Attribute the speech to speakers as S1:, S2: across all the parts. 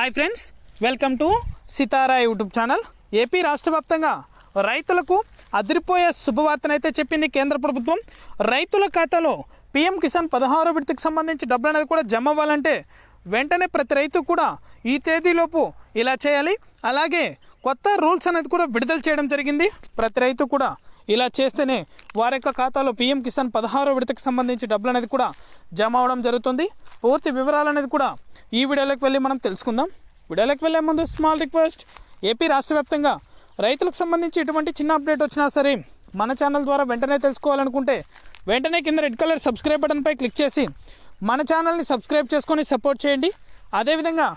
S1: Hi friends welcome to Sitara YouTube channel AP రాష్ట్ర వ్యాప్తంగా రైతులకు అదిరిపోయే శుభవార్తనైతే చెప్పింది కేంద్ర ప్రభుత్వం. రైతుల ఖాతాలో పీఎం కిసాన్ పదహారో విడతకు సంబంధించి డబ్బులు అనేది కూడా జమ అవ్వాలంటే వెంటనే ప్రతి రైతు కూడా ఈ తేదీలోపు ఇలా చేయాలి. అలాగే కొత్త రూల్స్ అనేది కూడా విడుదల చేయడం జరిగింది. ప్రతి రైతు కూడా ఇలా చేస్తేనే వారి యొక్క ఖాతాలో పీఎం కిసాన్ పదహారో విడతకు సంబంధించి డబ్బులు అనేది కూడా జమ అవడం జరుగుతుంది. పూర్తి వివరాలు అనేది కూడా ఈ వీడియోలోకి వెళ్ళి మనం తెలుసుకుందాం. వీడియోలోకి వెళ్ళే ముందు స్మాల్ రిక్వెస్ట్ ఏపీ రాష్ట్ర వ్యాప్తంగా రైతులకు సంబంధించి ఎటువంటి చిన్న అప్డేట్ వచ్చినా సరే మన ఛానల్ ద్వారా వెంటనే తెలుసుకోవాలనుకుంటే వెంటనే కింద రెడ్ కలర్ సబ్స్క్రైబ్ బటన్పై క్లిక్ చేసి మన ఛానల్ని సబ్స్క్రైబ్ చేసుకొని సపోర్ట్ చేయండి. అదేవిధంగా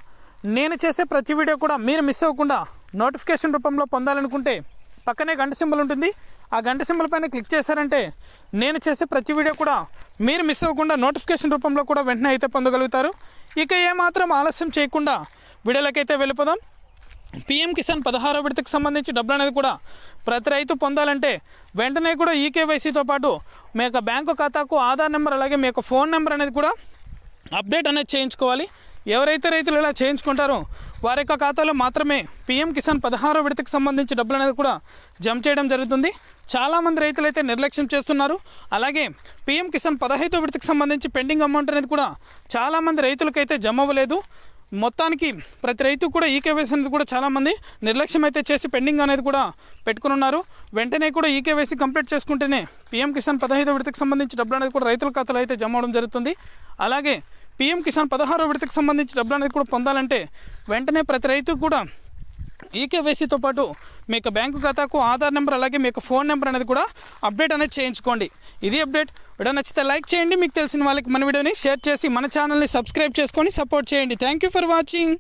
S1: నేను చేసే ప్రతి వీడియో కూడా మీరు మిస్ అవ్వకుండా నోటిఫికేషన్ రూపంలో పొందాలనుకుంటే పక్కనే గంట సింబల్ ఉంటుంది. ఆ గంట సింబల్ పైన క్లిక్ చేశారంటే నేను చేసే ప్రతి వీడియో కూడా మీరు మిస్ అవ్వకుండా నోటిఫికేషన్ రూపంలో కూడా వెంటనే అయితే పొందగలుగుతారు. ఇక ఏమాత్రం ఆలస్యం చేయకుండా వీడియోలకైతే వెళ్ళిపోదాం. పీఎం కిసాన్ పదహారో విడతకు సంబంధించి డబ్బులు అనేది కూడా ప్రతి రైతు పొందాలంటే వెంటనే కూడా ఈకేవైసీతో పాటు మీ యొక్క బ్యాంకు ఖాతాకు ఆధార్ నెంబర్ అలాగే మీ యొక్క ఫోన్ నెంబర్ అనేది కూడా అప్డేట్ అనేది చేయించుకోవాలి. ఎవరైతే రైతులు ఇలా చేయించుకుంటారో వారి యొక్క ఖాతాలో మాత్రమే పీఎం కిసాన్ పదహారో విడతకు సంబంధించి డబ్బులు అనేది కూడా జమ చేయడం జరుగుతుంది. చాలామంది రైతులు అయితే నిర్లక్ష్యం చేస్తున్నారు. అలాగే పీఎం కిసాన్ పదహైదో విడతకు సంబంధించి పెండింగ్ అమౌంట్ అనేది కూడా చాలామంది రైతులకైతే జమ అవ్వలేదు. మొత్తానికి ప్రతి రైతు కూడా ఈకేవైసీ అనేది కూడా చాలామంది నిర్లక్ష్యం అయితే చేసి పెండింగ్ అనేది కూడా పెట్టుకుని ఉన్నారు వెంటనే కూడా ఈకేవైసీ కంప్లీట్ చేసుకుంటేనే పీఎం కిసాన్ పదహైదో విడతకు సంబంధించి డబ్బులు అనేది కూడా రైతుల ఖాతాలో అయితే జమ అవడం జరుగుతుంది. అలాగే పీఎం కిసాన్ పదహారో విడతకు సంబంధించి డబ్బులు అనేది కూడా పొందాలంటే వెంటనే ప్రతి రైతు కూడా ఈకేవైసీతో పాటు మీ యొక్క బ్యాంకు ఖాతాకు ఆధార్ నెంబర్ అలాగే మీ యొక్క ఫోన్ నెంబర్ అనేది కూడా అప్డేట్ అనేది చేయించుకోండి. ఇది అప్డేట్. వీడియో నచ్చితే లైక్ చేయండి. మీకు తెలిసిన వాళ్ళకి మన వీడియోని షేర్ చేసి మన ఛానల్ని సబ్స్క్రైబ్ చేసుకొని సపోర్ట్ చేయండి. Thank you for watching.